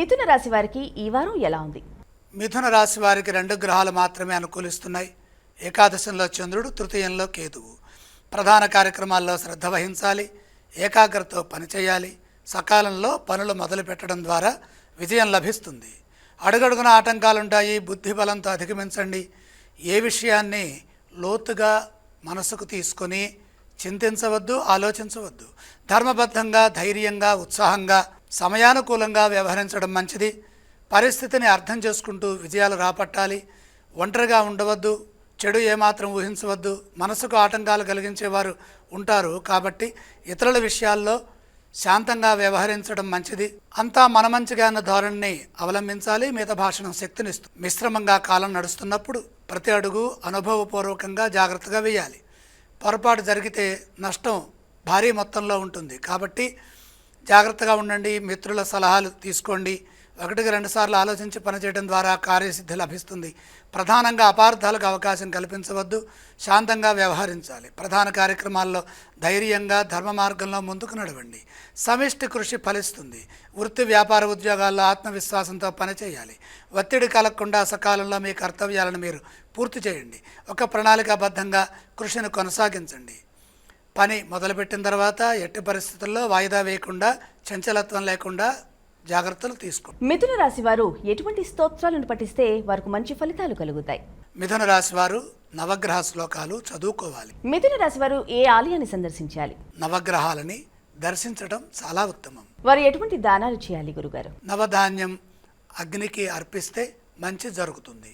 మిథున రాశి వారికి ఈ వారం ఎలా ఉంది? మిథున రాశి వారికి రెండు గ్రహాలు మాత్రమే అనుకూలిస్తున్నాయి. ఏకాదశంలో చంద్రుడు తృతీయంలో కేతువు. ప్రధాన కార్యక్రమాల్లో శ్రద్ధ వహించాలి ఏకాగ్రతతో పనిచేయాలి సకాలంలో పనులు మొదలు పెట్టడం ద్వారా విజయం లభిస్తుంది. అడుగడుగున ఆటంకాలుంటాయి బుద్ధి బలంతో అధిగమించండి. ఏ విషయాన్ని లోతుగా మనసుకు తీసుకొని చింతించవద్దు ఆలోచించవద్దు. ధర్మబద్ధంగా ధైర్యంగా ఉత్సాహంగా సమయానుకూలంగా వ్యవహరించడం మంచిది. పరిస్థితిని అర్థం చేసుకుంటూ విజయాలు రాపట్టాలి. ఒంటరిగా ఉండవద్దు. చెడు ఏమాత్రం ఊహించవద్దు. మనసుకు ఆటంకాలు కలిగించేవారు ఉంటారు. కాబట్టి ఇతరుల విషయాల్లో శాంతంగా వ్యవహరించడం మంచిది. అంతా మన మంచిగా అన్న ధోరణిని అవలంబించాలి. మిగతా భాషణం శక్తినిస్తుంది మిశ్రమంగా కాలం నడుస్తున్నప్పుడు ప్రతి అడుగు అనుభవపూర్వకంగా జాగ్రత్తగా వేయాలి. పొరపాటు జరిగితే నష్టం భారీ మొత్తంలో ఉంటుంది. కాబట్టి జాగ్రత్తగా ఉండండి మిత్రుల సలహాలు తీసుకోండి. ఒకటికి రెండుసార్లు ఆలోచించి పనిచేయడం ద్వారా కార్యసిద్ధి లభిస్తుంది. ప్రధానంగా అపార్థాలకు అవకాశం కల్పించవద్దు శాంతంగా వ్యవహరించాలి. ప్రధాన కార్యక్రమాల్లో ధైర్యంగా ధర్మ మార్గంలో ముందుకు నడవండి. సమిష్టి కృషి ఫలిస్తుంది. వృత్తి వ్యాపార ఉద్యోగాల్లో ఆత్మవిశ్వాసంతో పనిచేయాలి. ఒత్తిడి కలగకుండా సకాలంలో మీ కర్తవ్యాలను మీరు పూర్తి చేయండి. ఒక ప్రణాళికాబద్ధంగా కృషిని కొనసాగించండి. పని మొదలుపెట్టిన తర్వాత ఎట్టి పరిస్థితుల్లో వాయిదా వేయకుండా చంచలత్వం లేకుండా జాగ్రత్తలు తీసుకో మిథున రాశి వారు ఎటువంటి స్తోత్రాలను పఠిస్తే వారికి మంచి ఫలితాలు కలుగుతాయి? మిథున రాశి వారు నవగ్రహ శ్లోకాలు చదువుకోవాలి. మిథున రాశి వారు ఏ ఆలయాన్ని సందర్శించాలి? నవగ్రహాలని దర్శించడం చాలా ఉత్తమం. వారు ఎటువంటి దానాలు చేయాలి గురుగారు? నవధాన్యం అగ్నికి అర్పిస్తే మంచి జరుగుతుంది.